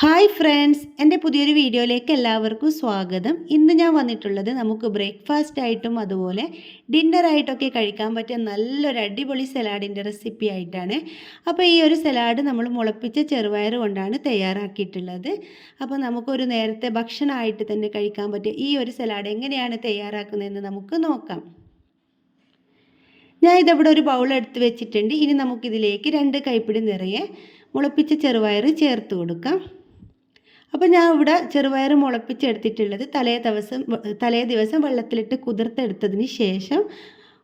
Hi friends എന്റെ പുതിയൊരു വീഡിയോയിലേക്ക് എല്ലാവർക്കും സ്വാഗതം. ഇന്ന് ഞാൻ വന്നിട്ടുള്ളത് നമുക്ക് ബ്രേക്ക്ഫാസ്റ്റ് ആയിട്ടും അതുപോലെ ഡിന്നറായിട്ടൊക്കെ കഴിക്കാൻ പറ്റിയ നല്ലൊരു അടിപൊളി സലാഡിന്റെ റെസിപ്പി ആയിട്ടാണ്. അപ്പോൾ ഈ ഒരു സലാഡ് നമ്മൾ മുളപ്പിച്ച ചെറുപയർ കൊണ്ടാണ് തയ്യാറാക്കിയിട്ടുള്ളത്. അപ്പോൾ നമുക്കൊരു നേരത്തെ ഭക്ഷണമായിട്ട് തന്നെ കഴിക്കാൻ പറ്റിയ ഈ ഒരു സലാഡ് എങ്ങനെയാണ് തയ്യാറാക്കുന്നതെന്ന് നമുക്ക് നോക്കാം. ഞാൻ ഇതവിടെ ഒരു ബൗൾ എടുത്ത് വെച്ചിട്ടുണ്ട്. ഇനി നമുക്കിതിലേക്ക് രണ്ട് കൈപ്പിടി നിറയെ മുളപ്പിച്ച ചെറുപയർ ചേർത്ത് കൊടുക്കാം. അപ്പോൾ ഞാൻ ഇവിടെ ചെറുപയർ മുളപ്പിച്ചെടുത്തിട്ടുള്ളത് തലേ ദിവസം തലേ ദിവസം വെള്ളത്തിലിട്ട് കുതിർത്തെടുത്തതിന് ശേഷം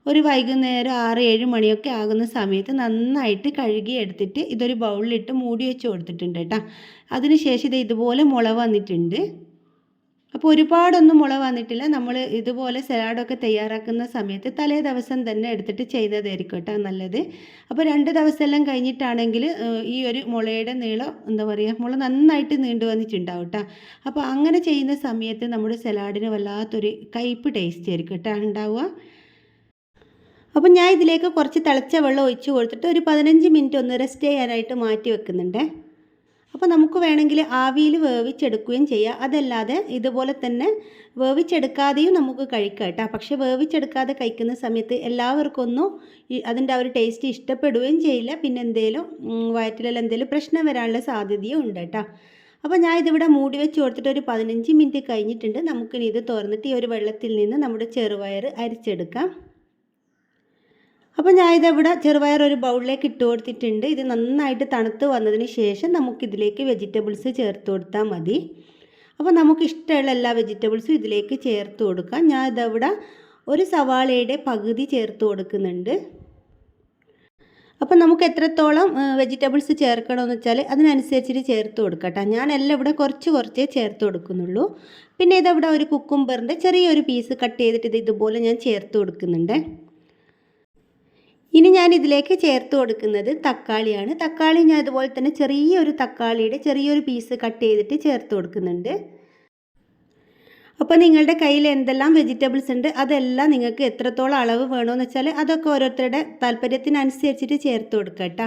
ഒരു വൈകുന്നേരം ആറ് ഏഴ് മണിയൊക്കെ ആകുന്ന സമയത്ത് നന്നായിട്ട് കഴുകി എടുത്തിട്ട് ഇതൊരു ബൗളിലിട്ട് മൂടി വെച്ച് കൊടുത്തിട്ടുണ്ട് കേട്ടോ. അതിന് ശേഷം ഇത് ഇതുപോലെ മുള വന്നിട്ടുണ്ട്. അപ്പോൾ ഒരുപാടൊന്നും മുള വന്നിട്ടില്ല. നമ്മൾ ഇതുപോലെ സലാഡൊക്കെ തയ്യാറാക്കുന്ന സമയത്ത് തലേ ദിവസം തന്നെ എടുത്തിട്ട് ചെയ്തതായിരിക്കും കേട്ടോ നല്ലത്. അപ്പോൾ രണ്ട് ദിവസമെല്ലാം കഴിഞ്ഞിട്ടാണെങ്കിൽ ഈ ഒരു മുളയുടെ നീളം എന്താ പറയുക മുള നന്നായിട്ട് നീണ്ടു വന്നിട്ടുണ്ടാവും കേട്ടോ. അപ്പോൾ അങ്ങനെ ചെയ്യുന്ന സമയത്ത് നമ്മുടെ സലാഡിന് വല്ലാത്തൊരു കയ്പ്പ് ടേസ്റ്റ് ആയിരിക്കും കേട്ടോ ഉണ്ടാവുക. അപ്പം ഞാൻ ഇതിലേക്ക് കുറച്ച് തിളച്ച വെള്ളം ഒഴിച്ച് കൊടുത്തിട്ട് ഒരു പതിനഞ്ച് മിനിറ്റ് ഒന്ന് റെസ്റ്റ് ചെയ്യാനായിട്ട് മാറ്റി വെക്കുന്നുണ്ട്. അപ്പോൾ നമുക്ക് വേണമെങ്കിൽ ആവിയിൽ വേവിച്ചെടുക്കുകയും ചെയ്യാം. അതല്ലാതെ ഇതുപോലെ തന്നെ വേവിച്ചെടുക്കാതെയും നമുക്ക് കഴിക്കാം കേട്ടോ. പക്ഷേ വേവിച്ചെടുക്കാതെ കഴിക്കുന്ന സമയത്ത് എല്ലാവർക്കൊന്നും അതിന്റെ ആ ഒരു ടേസ്റ്റ് ഇഷ്ടപ്പെടുകയും ചെയ്യില്ല. പിന്നെ എന്തെങ്കിലും വയറ്റിലെല്ലാം എന്തെങ്കിലും പ്രശ്നം വരാനുള്ള സാധ്യതയും ഉണ്ട് കേട്ടോ. അപ്പോൾ ഞാൻ ഇതിവിടെ മൂടി വെച്ച് കൊടുത്തിട്ട് ഒരു പതിനഞ്ച് മിനിറ്റ് കഴിഞ്ഞിട്ടുണ്ട്. നമുക്കിനി ഇത് തുറന്നിട്ട് ഈ ഒരു വെള്ളത്തിൽ നിന്ന് നമ്മുടെ ചെറുപയർ അരിച്ചെടുക്കാം. അപ്പോൾ ഞാൻ ഇതവിടെ ചെറുപയർ ഒരു ബൗളിലേക്ക് ഇട്ട് കൊടുത്തിട്ടുണ്ട്. ഇത് നന്നായിട്ട് തണുത്ത് വന്നതിന് ശേഷം നമുക്കിതിലേക്ക് വെജിറ്റബിൾസ് ചേർത്ത് കൊടുത്താൽ മതി. അപ്പോൾ നമുക്ക് ഇഷ്ടമുള്ള എല്ലാ വെജിറ്റബിൾസും ഇതിലേക്ക് ചേർത്ത് കൊടുക്കാം. ഞാൻ ഇതവിടെ ഒരു സവാളയുടെ പകുതി ചേർത്ത് കൊടുക്കുന്നുണ്ട്. അപ്പോൾ നമുക്ക് എത്രത്തോളം വെജിറ്റബിൾസ് ചേർക്കണമെന്ന് വെച്ചാൽ അതിനനുസരിച്ചിട്ട് ചേർത്ത് കൊടുക്കട്ടെ ഞാൻ എല്ലാം ഇവിടെ കുറച്ച് കുറച്ചേ ചേർത്ത് കൊടുക്കുന്നുള്ളൂ. പിന്നെ ഇതവിടെ ഒരു കുക്കുംബറിന്റെ ചെറിയൊരു പീസ് കട്ട് ചെയ്തിട്ട് ഇത് ഇതുപോലെ ഞാൻ ചേർത്ത് കൊടുക്കുന്നുണ്ട്. ഇനി ഞാൻ ഇതിലേക്ക് ചേർത്ത് കൊടുക്കുന്നത് തക്കാളിയാണ്. തക്കാളി ഞാൻ അതുപോലെ തന്നെ ചെറിയൊരു തക്കാളിയുടെ ചെറിയൊരു പീസ് കട്ട് ചെയ്തിട്ട് ചേർത്ത് കൊടുക്കുന്നുണ്ട്. അപ്പോൾ നിങ്ങളുടെ കയ്യിൽ എന്തെല്ലാം വെജിറ്റബിൾസ് ഉണ്ട് അതെല്ലാം നിങ്ങൾക്ക് എത്രത്തോളം അളവ് വേണമെന്ന് വെച്ചാൽ അതൊക്കെ ഓരോരുത്തരുടെ താല്പര്യത്തിനനുസരിച്ചിട്ട് ചേർത്ത് കൊടുക്കുക കേട്ടോ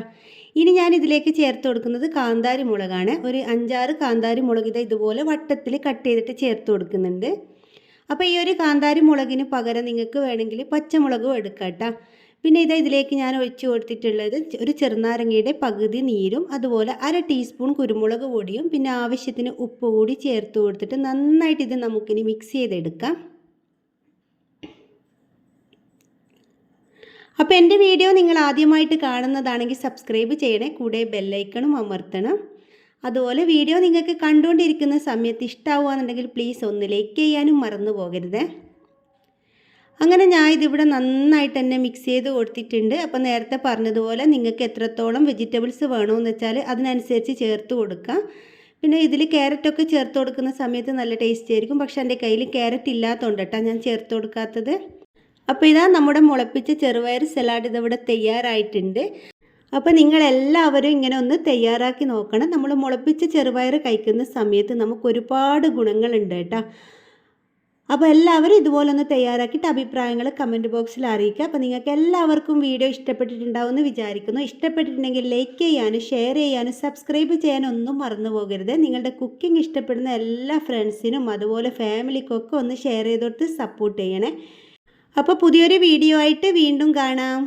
ഇനി ഞാൻ ഇതിലേക്ക് ചേർത്ത് കൊടുക്കുന്നത് കാന്താരി മുളകാണ്. ഒരു അഞ്ചാറ് കാന്താരി മുളക് ഇത് ഇതുപോലെ വട്ടത്തിൽ കട്ട് ചെയ്തിട്ട് ചേർത്ത് കൊടുക്കുന്നുണ്ട്. അപ്പോൾ ഈ ഒരു കാന്താരി മുളകിന് പകരം നിങ്ങൾക്ക് വേണമെങ്കിൽ പച്ചമുളകും എടുക്കാം കേട്ടോ പിന്നെ ഇത് ഇതിലേക്ക് ഞാൻ ഒഴിച്ചു കൊടുത്തിട്ടുള്ളത് ഒരു ചെറുനാരങ്ങയുടെ പകുതി നീരും അതുപോലെ അര ടീസ്പൂൺ കുരുമുളക് പൊടിയും പിന്നെ ആവശ്യത്തിന് ഉപ്പ് കൂടി ചേർത്ത് കൊടുത്തിട്ട് നന്നായിട്ട് ഇത് നമുക്കിനി മിക്സ് ചെയ്തെടുക്കാം. അപ്പോൾ എന്റെ വീഡിയോ നിങ്ങൾ ആദ്യമായിട്ട് കാണുന്നതാണെങ്കിൽ സബ്സ്ക്രൈബ് ചെയ്യണേ കൂടെ ബെല്ലൈക്കണും അമർത്തണം. അതുപോലെ വീഡിയോ നിങ്ങൾക്ക് കണ്ടുകൊണ്ടിരിക്കുന്ന സമയത്ത് ഇഷ്ടമാവുകയാണെന്നുണ്ടെങ്കിൽ പ്ലീസ് ഒന്ന് ലൈക്ക് ചെയ്യാനും മറന്നു പോകരുത്. അങ്ങനെ ഞാൻ ഇതിവിടെ നന്നായിട്ട് തന്നെ മിക്സ് ചെയ്ത് കൊടുത്തിട്ടുണ്ട്. അപ്പോൾ നേരത്തെ പറഞ്ഞതുപോലെ നിങ്ങൾക്ക് എത്രത്തോളം വെജിറ്റബിൾസ് വേണമെന്ന് വെച്ചാൽ അതിനനുസരിച്ച് ചേർത്ത് കൊടുക്കാം പിന്നെ ഇതിൽ ക്യാരറ്റൊക്കെ ചേർത്ത് കൊടുക്കുന്ന സമയത്ത് നല്ല ടേസ്റ്റ് ആയിരിക്കും. പക്ഷേ എന്റെ കയ്യിൽ ക്യാരറ്റ് ഇല്ലാത്തതുകൊണ്ട് കേട്ടോ ഞാൻ ചേർത്ത് കൊടുക്കാത്തത്. അപ്പോൾ ഇതാ നമ്മുടെ മുളപ്പിച്ച ചെറുപയർ സലാഡ് ഇതിവിടെ തയ്യാറായിട്ടുണ്ട്. അപ്പോൾ നിങ്ങളെല്ലാവരും ഇങ്ങനെ ഒന്ന് തയ്യാറാക്കി നോക്കണം. നമ്മൾ മുളപ്പിച്ച ചെറുപയർ കഴിക്കുന്ന സമയത്ത് നമുക്ക് ഒരുപാട് ഗുണങ്ങളുണ്ട് കേട്ടോ അപ്പോൾ എല്ലാവരും ഇതുപോലെ ഒന്ന് തയ്യാറാക്കിയിട്ട് അഭിപ്രായങ്ങൾ കമന്റ് ബോക്സിൽ അറിയിക്കുക. അപ്പോൾ നിങ്ങൾക്ക് എല്ലാവർക്കും വീഡിയോ ഇഷ്ടപ്പെട്ടിട്ടുണ്ടാവുമെന്ന് വിചാരിക്കുന്നു. ഇഷ്ടപ്പെട്ടിട്ടുണ്ടെങ്കിൽ ലൈക്ക് ചെയ്യാനും ഷെയർ ചെയ്യാനും സബ്സ്ക്രൈബ് ചെയ്യാനും ഒന്നും മറന്നു പോകരുത്. നിങ്ങളുടെ കുക്കിംഗ് ഇഷ്ടപ്പെടുന്ന എല്ലാ ഫ്രണ്ട്സിനും അതുപോലെ ഫാമിലിക്കൊക്കെ ഒന്ന് ഷെയർ ചെയ്ത് കൊടുത്ത് സപ്പോർട്ട് ചെയ്യണേ. അപ്പോൾ പുതിയൊരു വീഡിയോ ആയിട്ട് വീണ്ടും കാണാം.